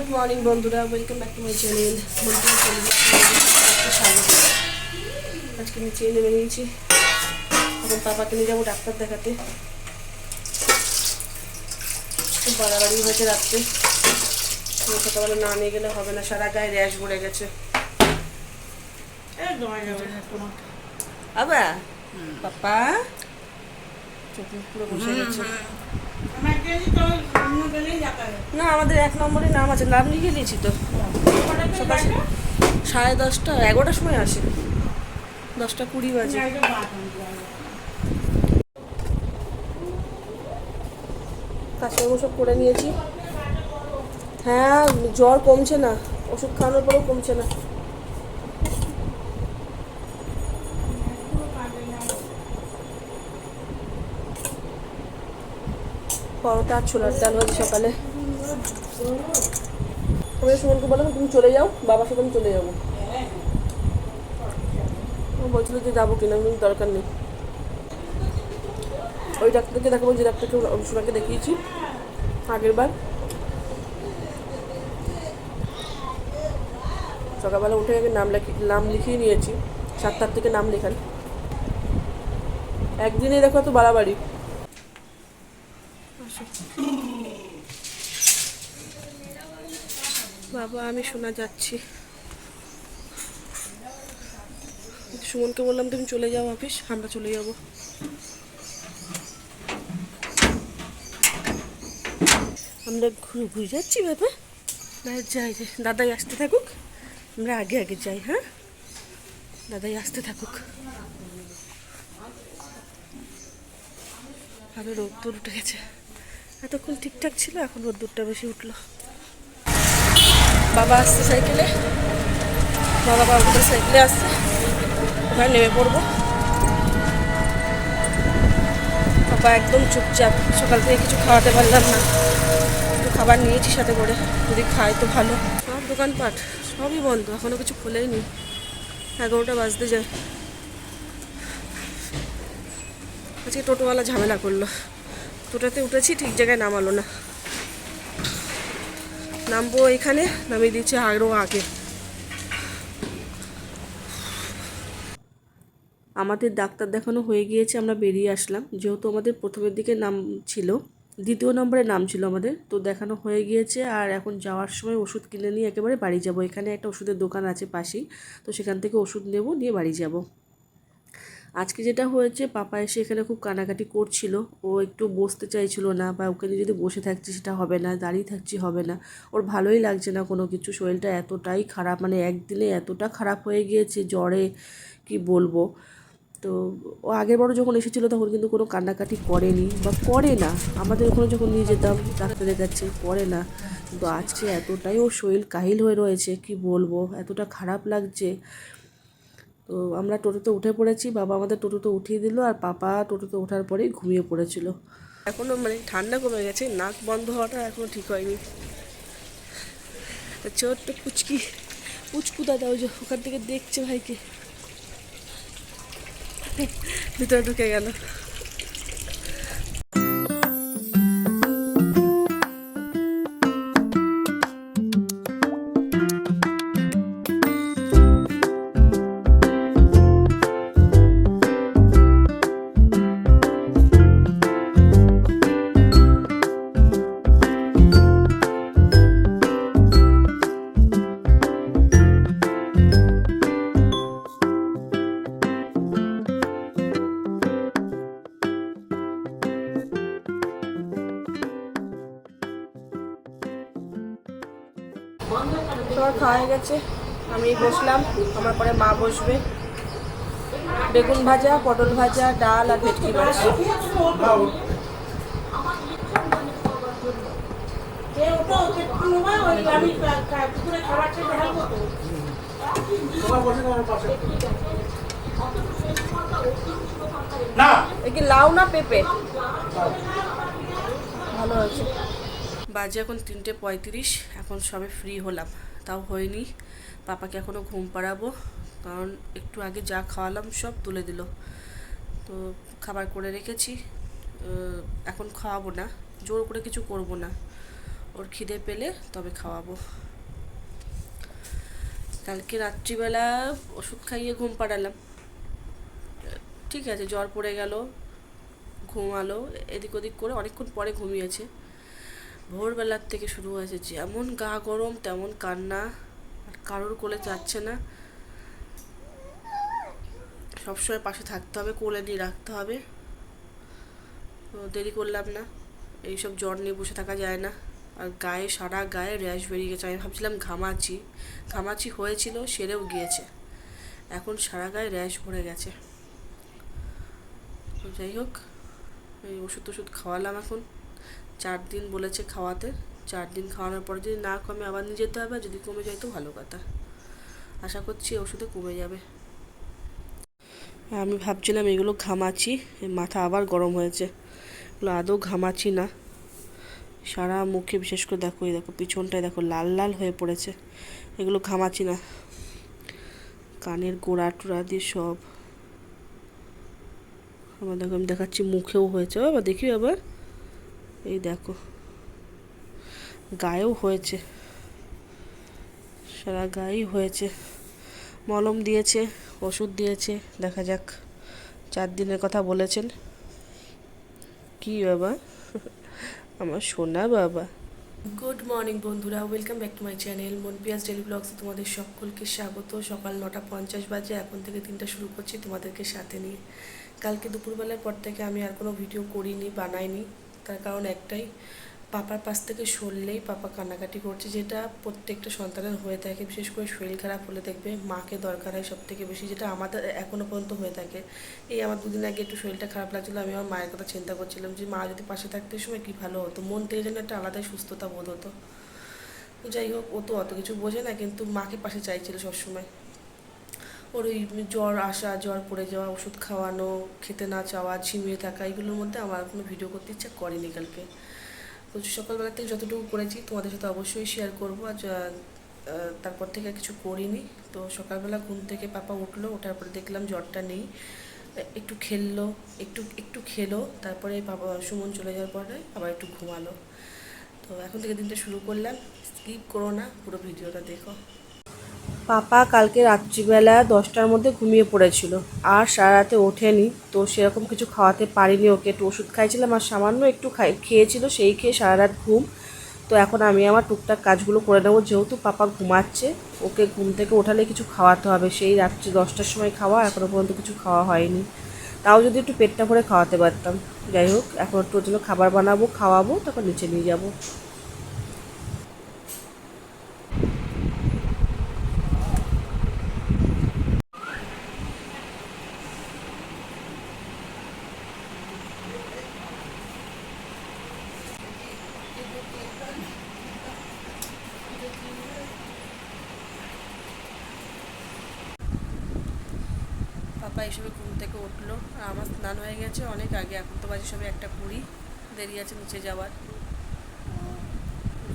Good morning বন্ধুরা। Welcome back to my channel স্বাগত আজকে নিচে নেমে নিয়েছি এখন পাপাকে নিয়ে যাব ডাক্তার দেখাতে। খুব বাড়াবাড়ি হয়েছে রাত্রে। সকালবেলা না নিয়ে গেলে হবে না। সারা গায়ে র্যাশ পড়ে গেছে। আবা পাপা? চোখ পুরো বসে গেছে। না, আমাদের এক নম্বরে নাম আছে। নাম লিখে দিয়েছি তো। সকাল সাড়ে দশটা, এগারোটার সময় আসে। দশটা কুড়ি বাজে। কাজকর্ম সব করে নিয়েছি। হ্যাঁ জ্বর কমছে না। ওষুধ খাওয়ানোর পরেও কমছে না। পরোটা, ছোলার ডাল ভাজি সকালে। আমি সুমনকে বললাম, তুমি চলে যাও বাবার সাথে আমি চলে যাব। বলছিল যে যাব কিনা আমি দরকার নেই। ওই ডাক্তারকে দেখাবো, যে ডাক্তারকে সোনাকে দেখিয়েছি, আগের বার। সকালবেলা উঠে আগে নাম লেখি, নাম লিখিয়ে নিয়েছি, সাতটার থেকে নাম লেখান একদিনে দেখো তো বাড়াবাড়ি। বাবা, আমি শোনা যাচ্ছি। সুমনকে বললাম, তুমি চলে যাও অফিস, আমরা চলে যাব। আমরা ঘুরে ঘুরে যাচ্ছি, বাবা। যাই যাই। দাদাই আসতে থাকুক। আমরা আগে আগে যাই হ্যাঁ? দাদাই আসতে থাকুক। আরও রোদ্দুর উঠে গেছে। এতক্ষণ ঠিকঠাক ছিল, এখন রোদ্দুরটা বেশি উঠল। বাবা আসছে সাইকেলে। বাবা বাবুদের সাইকেলে আসছে। ওখানে নেমে পড়ব। বাবা একদম চুপচাপ, সকাল থেকে কিছু খাওয়াতে পারলাম না। একটু খাবার নিয়েছি সাথে করে, যদি খায় তো ভালো। সব দোকানপাট, সবই বন্ধ এখনও কিছু খোলেই নি এগারোটা বাজতে যায়। আজকে টোটোওয়ালা ঝামেলা করল। টোটোতে উঠেছি, ঠিক জায়গায় নামালো না। নামবো এখানে, নামিয়ে দিচ্ছে আরও আগে। আমাদের ডাক্তার দেখানো হয়ে গিয়েছে, আমরা বেরিয়ে আসলাম। যেহেতু আমাদের প্রথমের দিকে নাম ছিল, দ্বিতীয় নম্বরে নাম ছিল আমাদের, তো দেখানো হয়ে গিয়েছে। আর এখন যাওয়ার সময় ওষুধ কিনে নিয়ে একেবারে বাড়ি যাব। এখানে একটা ওষুধের দোকান আছে পাশেই, তো সেখান থেকে ওষুধ নেব, নিয়ে বাড়ি যাব। আজকে যেটা হয়েছে, পাপা এসে এখানে খুব কানাকাটি করছিল। ও একটু বসতে চাইছিল না বা ওখানে যদি বসে থাকছি সেটা হবে না, দাঁড়িয়ে থাকছি হবে না। ওর ভালোই লাগছে না কোনো কিছু, শরীরটা এতটাই খারাপ মানে একদিনে এতটা খারাপ হয়ে গিয়েছে জ্বরে, কি বলব। তো ও আগের বারও যখন এসেছিল তখন কিন্তু কোনো কান্নাকাটি করেনি বা করে না। আমাদের ওখানে যখন নিয়ে যেতাম, ডাক্তারের কাছে করে না। কিন্তু আজকে এতটাই ওর শরীর কাহিল হয়ে রয়েছে, কি বলব, এতটা খারাপ লাগছে। তো আমরা টোটোতে উঠে পড়েছি, বাবা আমাদের টোটোতে উঠিয়ে দিল আর পাপা টোটোতে ওঠার পরেই ঘুমিয়ে পড়েছিল। এখনও মানে ঠান্ডা কমে গেছে, নাক বন্ধ হওয়াটা এখনও ঠিক হয়নি। ছোট্ট পুচকি, পুচকু দাদা ওই যে ওখান থেকে দেখছে ভাইকে। ভিতরে ঢুকে গেল। হয়ে গেছে আমি বসলাম আমার পরে মা বসবে। বেগুন ভাজা পটল ভাজা ডাল আর ভেটকি কি লাউ না পেঁপে? ভালো আছে বাজে এখন তিনটে পঁয়ত্রিশ এখন সবে ফ্রি হলাম। তাও হয়নি। পাপাকে এখনও ঘুম পাড়াবো, কারণ একটু আগে যা খাওয়ালাম সব তুলে দিল। তো খাবার করে রেখেছি এখন খাওয়াবো না, জোর করে কিছু করব না। ওর খিদে পেলে তবে খাওয়াবো। কালকে রাত্রিবেলা ওষুধ খাইয়ে ঘুম পাড়ালাম। ঠিক আছে, জ্বর পড়ে গেল, ঘুমালো, এদিক ওদিক করে অনেকক্ষণ পরে ঘুমিয়েছে। ভোরবেলার থেকে শুরু হয়েছে। যেমন গা গরম, তেমন কান্না, আর কারোর কোলে যাচ্ছে না। সবসময় পাশে থাকতে হবে, কোলে নিয়ে রাখতে হবে। তো দেরি করলাম না, এইসব জ্বর নিয়ে বসে থাকা যায় না। আর গায়ে, সারা গায়ে র্যাশ বেরিয়ে গেছে। আমি ভাবছিলাম ঘামাচি ঘামাচি হয়েছিল, সেরেও গিয়েছে। এখন সারা গায়ে র্যাশ ভরে গেছে। যাই হোক, এই ওষুধ টষুধ খাওয়ালাম এখন। চার দিন বলেছে খাওয়াতে। চার দিন খাওয়ানোর পরে যদি না কমে আবার নিয়ে যেতে হবে যদি কমে যায় তো ভালো কথা। আশা করছি ওষুধে কমে যাবে। আমি ভাবছিলাম এগুলো ঘামাচি মাথা আবার গরম হয়েছে। এগুলো আদৌ ঘামাচি না। সারা মুখে বিশেষ করে দেখো, এই দেখো পিছনটায় দেখো লাল লাল হয়ে পড়েছে। এগুলো ঘামাচি না। কানের গোড়া টোড়া দিয়ে সব। আমার দেখো আমি দেখাচ্ছি মুখেও হয়েছে। বাবা, দেখি আবার। এই দেখো। গায়েও হয়েছে। সারা গায়েই হয়েছে। মলম দিয়েছে, ওষুধ দিয়েছে। দেখা যাক, চার দিনের কথা বলেছেন। কি বাবা আমার সোনা বাবা। গুড মর্নিং বন্ধুরা welcome back to my channel মনপিয়াস daily ব্লগসে তোমাদের সকলকে স্বাগত। সকাল নটা পঞ্চাশ বাজে, এখন থেকে দিনটা শুরু করছি তোমাদেরকে সাথে নিয়ে। কালকে দুপুরবেলার পর থেকে আমি আর কোনো ভিডিও করিনি, বানাইনি। তার কারণ একটাই, পাপার পাশ থেকে সরলেই পাপা কান্নাকাটি করছে, যেটা প্রত্যেকটা সন্তানের হয়ে থাকে, বিশেষ করে শরীর খারাপ হলে দেখবে মাকে দরকার হয় সব থেকে বেশি, যেটা আমাদের এখনও পর্যন্ত হয়ে থাকে। এই আমার দুদিন আগে একটু শরীরটা খারাপ লাগছিল, আমি আমার মায়ের কথা চিন্তা করছিলাম যে মা যদি পাশে থাকতে সময় কী ভালো হতো? মন থেকে যেন একটা আলাদাই সুস্থতা বোধ হতো। যাই হোক, ও তো অত কিছু বোঝে না, কিন্তু মাকে পাশে চাইছিল সবসময়। ওর ওই জ্বর আসা, জ্বর পড়ে যাওয়া, ওষুধ খাওয়ানো, খেতে না চাওয়া, ঝিমিয়ে থাকা, এগুলোর মধ্যে আমার কোনো ভিডিও করতে ইচ্ছা করেনি কালকে। তো সকালবেলা থেকে যতটুকু করেছি তোমাদের সাথে অবশ্যই শেয়ার করব। আর তারপর থেকে কিছু করিনি। তো সকালবেলা ঘুম থেকে পাপা উঠল, ওঠার পরে দেখলাম জ্বরটা নেই। একটু খেললো, একটু একটু খেলো, তারপরে বাবা, সুমন চলে যাওয়ার পরে আবার একটু ঘুমালো। তো এখন থেকে দিনটা শুরু করলাম। স্কিপ করো না, পুরো ভিডিওটা দেখো। পাপা কালকে রাত্রিবেলা দশটার মধ্যে ঘুমিয়ে পড়েছিল। আর সারা রাতে ওঠেনি, তো সেরকম কিছু খাওয়াতে পারিনি ওকে। একটু ওষুধ খাইছিলাম আর সামান্য একটু খাই খেয়েছিল, সেই খেয়ে সারা রাত ঘুম। তো এখন আমি আমার টুকটাক কাজগুলো করে নেব। যেহেতু পাপা ঘুমাচ্ছে, ওকে ঘুম থেকে ওঠালে কিছু খাওয়াতে হবে। সেই রাত্রি দশটার সময় খাওয়া এখনও পর্যন্ত কিছু খাওয়া হয়নি। তাও যদি একটু পেটটা ভরে খাওয়াতে পারতাম। যাই হোক, এখন একটু ওর জন্য খাবার বানাবো, খাওয়াবো, তারপর নিচে নিয়ে যাব। এইসবে ঘুম থেকে উঠল। আর আমার স্নান হয়ে গেছে অনেক আগে। এখন তো বাজে সবে একটা কুড়ি। দেরি আছে নিচে যাওয়ার।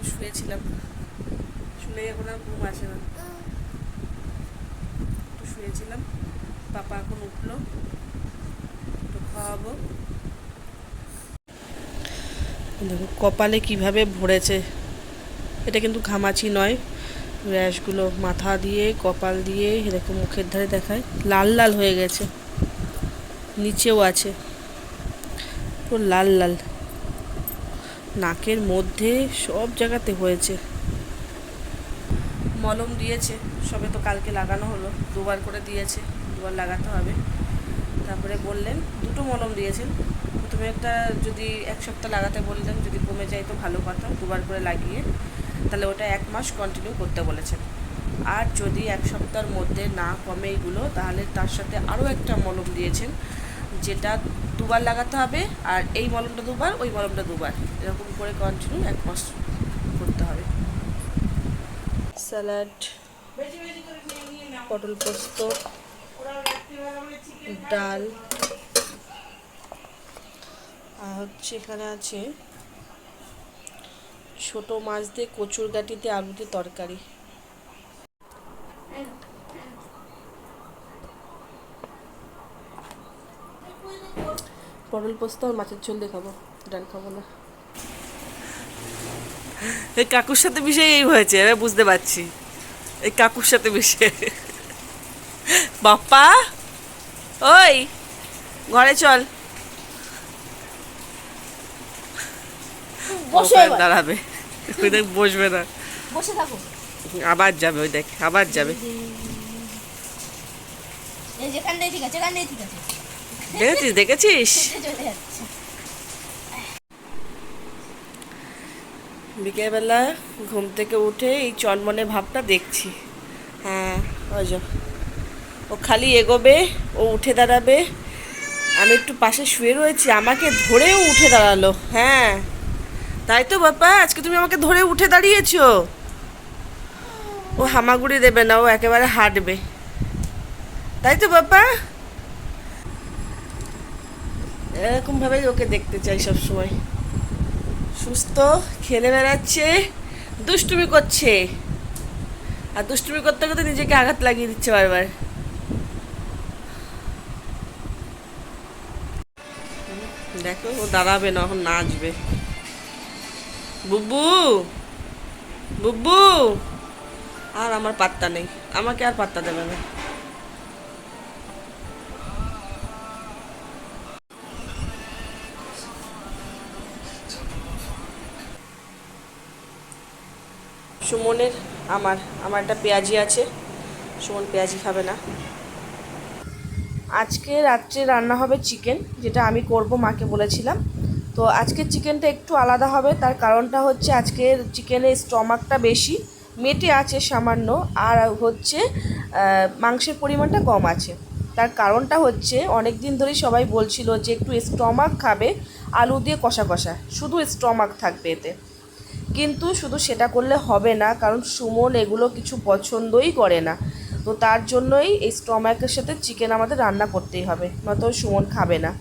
শুয়েছিলাম। শুনে এখন আর ঘুম আসে না। একটু শুয়েছিলাম। পাপা এখন উঠল। একটু খাওয়াবো। দেখো, কপালে কীভাবে ভরেছে। এটা কিন্তু ঘামাচি নয়। র্যাশগুলো মাথা দিয়ে, কপাল দিয়ে এরকম মুখের ধারে দেখায়। লাল লাল হয়ে গেছে। নিচেও আছে। পুরো লাল লাল। নাকের মধ্যে সব জায়গাতে হয়েছে। মলম দিয়েছে। সবে তো কালকে লাগানো হলো। দুবার করে দিয়েছে। দুবার লাগাতে হবে। তারপরে বললেন, দুটো মলম দিয়েছেন। প্রথমে একটা যদি এক সপ্তাহ লাগাতে বললেন, যদি কমে যায় তো ভালো কথা। দুবার করে লাগিয়ে তাহলে ওটা এক মাস কন্টিনিউ করতে বলেছেন। আর যদি এক সপ্তাহের মধ্যে না কমে এইগুলো তাহলে তার সাথে আরও একটা মলম দিয়েছেন, যেটা দুবার লাগাতে হবে আর এই মলমটা দুবার, ওই মলমটা দুবার। এরকম করে কন্টিনিউ এক মাস করতে হবে। স্যালাড, পটল পোস্ত, ডাল, আর হচ্ছে এখানে আছে ছোট মাছ দিয়ে কচুর গাটিতে আলু দিয়ে তরকারি। পটল পোস্ত আর মাছের ঝোল দিয়ে খাব ডাল খাব না। এই কাকুর সাথে মিশে এই হয়েছে, এবার বুঝতে পারছি। এই কাকুর সাথে মিশে। বাপ্পা, ওই, ঘরে চল। বসো দাঁড়াবে। ওই দেখ বসবে না। বসে থাকো। আবার যাবে ওই দেখ আবার যাবে। দেখেছিস দেখেছিস? বিকেলবেলা ঘুম থেকে উঠে এই চনমনে ভাবটা দেখছি। হ্যাঁ ওই যো ও খালি এগোবে ও উঠে দাঁড়াবে। আমি একটু পাশে শুয়ে রয়েছি আমাকে ধরেও উঠে দাঁড়াল। হ্যাঁ। তাই তো বাপা, আজকে তুমি আমাকে ধরে উঠে দাঁড়িয়েছো। ও হামাগুড়ি দেবে না, ও একেবারে হাঁটবে। তাই তো বাপ্পা এরকমভাবেই ওকে দেখতে চাই সব সময় সুস্থ, খেলে বেড়াচ্ছে, দুষ্টুমি করছে। আর দুষ্টুমি করতে করতে নিজেকে আঘাত লাগিয়ে দিচ্ছে বারবার। দেখো, ও দাঁড়াবে না এখন নাচবে। বুব্বু বুব্বু আর আমার পাত্তা নেই। আমাকে আর পাত্তা দেবে না। সুমনের আমার আমার একটা পেঁয়াজি আছে। সুমন পেঁয়াজি খাবে না। আজকে রাত্রে রান্না হবে চিকেন যেটা আমি করব, মাকে বলেছিলাম। তো আজকের চিকেনটা একটু আলাদা হবে। তার কারণটা হচ্ছে আজকের চিকেনের স্টমাকটা বেশি, মেটে আছে সামান্য, আর হচ্ছে মাংসের পরিমাণটা কম আছে। তার কারণটা হচ্ছে অনেক দিন ধরেই সবাই বলছিল যে একটু স্টমাক খাবে, আলু দিয়ে কষা কষা, শুধু স্টমাক থাকবে এতে। কিন্তু শুধু সেটা করলে হবে না, কারণ সুমন এগুলো কিছু পছন্দই করে না। তো তার জন্যই এই স্টমাকের সাথে চিকেন আমাদের রান্না করতেই হবে, নয়তো সুমন খাবে না।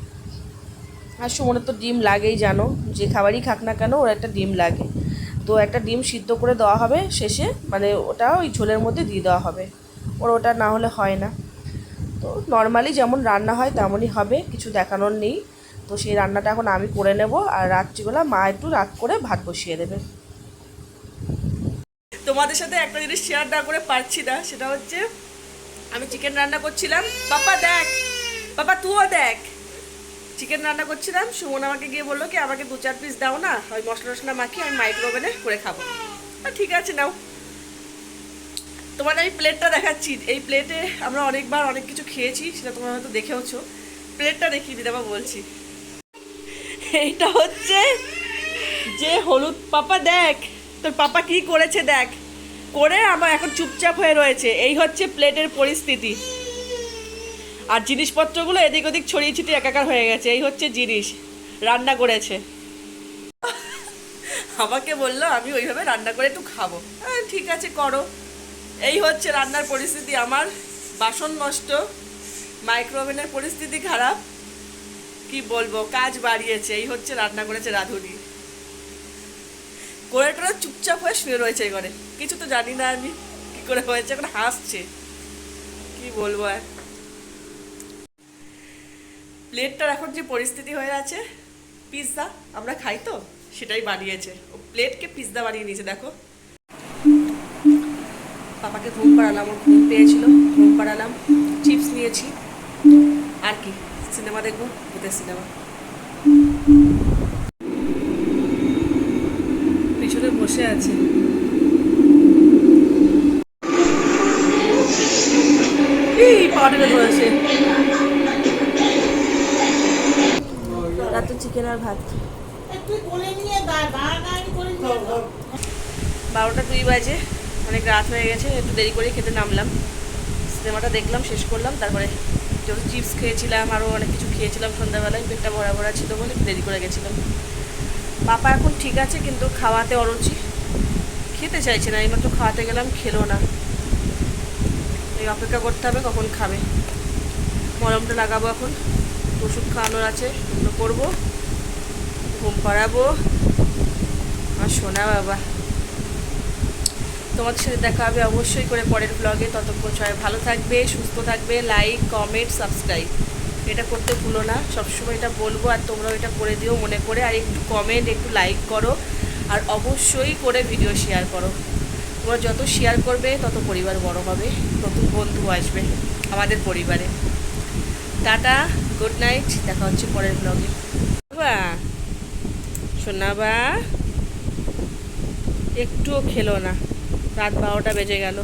আর সুমনের তো ডিম লাগেই জানো। যে খাবারই খাক না কেন, ওর একটা ডিম লাগে। তো একটা ডিম সিদ্ধ করে দেওয়া হবে শেষে মানে ওটা ওই ঝোলের মধ্যে দিয়ে দেওয়া হবে। ওর ওটা না হলে হয় না। তো নর্মালি যেমন রান্না হয় তেমনই হবে, কিছু দেখানোর নেই। তো সেই রান্নাটা এখন আমি করে নেব আর রাত্রিবেলা মা একটু রাত করে ভাত বসিয়ে দেবে। তোমাদের সাথে একটা জিনিস শেয়ার না করে পারছি না, সেটা হচ্ছে আমি চিকেন রান্না করছিলাম। বাবা দেখ বাবা তুইও দেখ। চিকেন রান্না করছিলাম, সুমন আমাকে গিয়ে বলল কি, আমাকে দু চার পিস দাও না, ওই মশলা টশলা মাখিয়ে আমি মাইক্রোওভেনে করে খাব। ঠিক আছে, নাও। তোমার আমি প্লেটটা দেখাচ্ছি। এই প্লেটে আমরা অনেকবার অনেক কিছু খেয়েছি, সেটা তোমরা হয়তো দেখেওছো। প্লেটটা দেখিয়ে আবার বলছি। এইটা হচ্ছে যে হলুদ পাপা, দেখ, তোর পাপা কি করেছে দেখ। করে আমার এখন চুপচাপ হয়ে রয়েছে। এই হচ্ছে প্লেটের পরিস্থিতি। আর জিনিসপত্রগুলো এদিক ওদিক ছড়িয়ে ছিটিয়ে একাকার হয়ে গেছে। এই হচ্ছে জিনিস। রান্না করেছে। আমাকে বলল, আমি ওইভাবে রান্না করে একটু খাব। ঠিক আছে, করো। এই হচ্ছে রান্নার পরিস্থিতি আমার। বাসন নষ্ট, মাইক্রোওভেনের পরিস্থিতি খারাপ। কি বলব, কাজ বাড়িয়েছে। এই হচ্ছে রান্না করেছে রাঁধুনি। করে টোরে চুপচাপ হয়ে শুয়ে রয়েছে এই ঘরে। কিছু তো জানি না আমি কি করে হয়েছে, এখন হাসছে। কি বলব আর? প্লেটটার এখন যে পরিস্থিতি হয়ে আছে পিৎজা আমরা খাই তো, সেটাই বানিয়েছে। ও প্লেটকে পিৎজা বানিয়ে নিয়েছে, দেখো। পাপাকে ঘুম পাড়ালাম, ওর ঘুম পেয়েছিল, ঘুম পাড়ালাম চিপস নিয়েছি। আর কি, সিনেমা দেখব ভূতের সিনেমা। পিছনে বসে আছে। এই আর ভাত। বারোটা দুই বাজে অনেক রাত হয়ে গেছে একটু দেরি করে খেতে নামলাম। সিনেমাটা দেখলাম শেষ করলাম তারপরে যত চিপস খেয়েছিলাম আরও অনেক কিছু খেয়েছিলাম সন্ধ্যাবেলায় পেটটা ভরা ভরা ছিল বলে একটু দেরি করে গেছিলাম। পাপা এখন ঠিক আছে কিন্তু খাওয়াতে অরুচি। খেতে চাইছে না এইমাত্র খাওয়াতে গেলাম খেলো না। এই অপেক্ষা করতে হবে কখন খাবে। মলমটা লাগাবো এখন ওষুধ খাওয়ানোর আছে করব। ঘুম পাড়াবো। আর শোনা বাবা। তোমাদের সাথে দেখা হবে অবশ্যই করে পরের ব্লগে ততক্ষণ সবাই ভালো থাকবে, সুস্থ থাকবে। লাইক কমেন্ট সাবস্ক্রাইব এটা করতে ভুলো না। সবসময় এটা বলব আর তোমরাও এটা করে দিও মনে করে। আর একটু কমেন্ট একটু লাইক করো। আর অবশ্যই করে ভিডিও শেয়ার করো। তোমরা যত শেয়ার করবে, তত পরিবার বড় হবে। নতুন বন্ধু আসবে আমাদের পরিবারে। টাটা গুড নাইট দেখা হচ্ছে পরের ব্লগে বা শোনাবা একটুও খেলো না। রাত বারোটা বেজে গেল।